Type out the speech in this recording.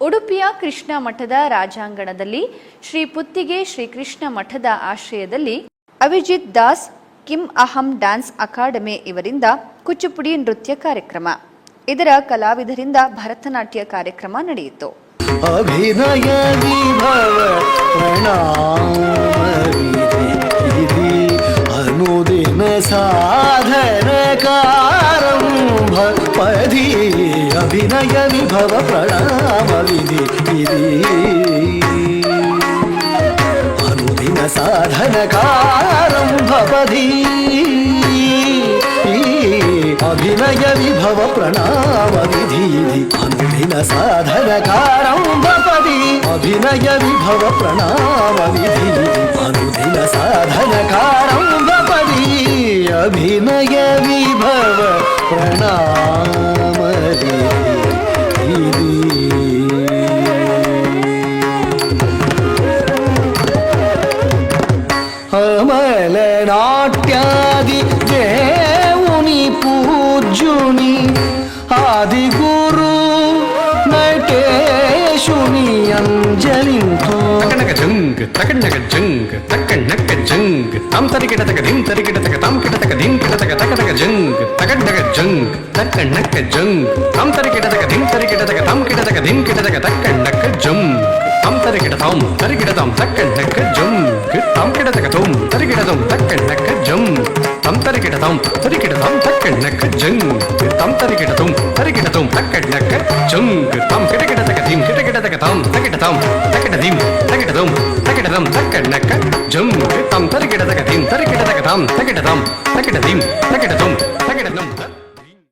ಉಡುಪಿಯ ಕೃಷ್ಣ ಮಠದ ರಾಜಾಂಗಣದಲ್ಲಿ ಶ್ರೀ ಪುತ್ತಿಗೆ ಶ್ರೀಕೃಷ್ಣ ಮಠದ ಆಶ್ರಯದಲ್ಲಿ ಅಭಿಜಿತ್ ದಾಸ್ ಕಿಮ್ ಅಹಂ ಡ್ಯಾನ್ಸ್ ಅಕಾಡೆಮಿ ಇವರಿಂದ ಕುಚ್ಚುಪುಡಿ ನೃತ್ಯ ಕಾರ್ಯಕ್ರಮ. ಇದರ ಕಲಾವಿದರಿಂದ ಭರತನಾಟ್ಯ ಕಾರ್ಯಕ್ರಮ ನಡೆಯಿತು. ಅಭಿನಯ विभव प्रणाम विधि अनुदिन साधन कारंभपदी अभिनय विभव प्रणाम विधि अनुदिन साधन कारंभपदी अभिनय विभव प्रणाम विधि अनुदिन साधन कारंभपदी अभिनय विभव प्रणाम विधि ಅಮಲ ನಾಟ್ಯಾದಿ ದೇವುನಿ ಪೂಜ್ಯುನಿ ಆದಿ ಗುರು ನಟೇಶುನಿ ಅಂಜಲಿಂತು ತಕಣಕ ಜಂಗ್ ತಕಣಕ ಜಂಗ್ ತಕ್ಕಣಕ ಜಂಗ್ ತಮ್ ತರಿ ಕಿಟತಕ ಧಿಮ್ ತರಿ ಕಿಟತಕ ತಮ್ ಕಿಟತಕ தக டக ஜங் தக்க நக்க ஜங் தம் தரி கிட்ட தக தின் தரி கிட்ட தக தம் கிட்ட தக தின் கிட்ட தக தக்க நக்க ஜம் தம் தரி கிட்ட தாம் தரி கிட்ட தாம் தக்க நக்க ஜம் தம் கிட்ட தக தோம் தரி கிட்ட தோம் தக்க நக்க ஜம் தம் தரி கிட்ட தாம் தரி கிட்ட தாம் தக்க நக்க ஜங் தம் தரி கிட்ட தோம் தரி கிட்ட தோம் தக்க நக்க ஜங் தம் கிட்ட கிட்ட தக தீம் கிட்ட கிட்ட தக தாம் தக்கிட்ட தாம் தக்கிட்ட தீம் தக்கிட்ட தோம் தக்கிட்ட தாம் தக்க நக்க ஜம் தம் தரி கிட்ட தக தீம் தரி கிட்ட தக தாம் தக்கிட்ட தாம் தக்கிட்ட தீம் தக்கிட்ட தோம் சொல்லுங்கள்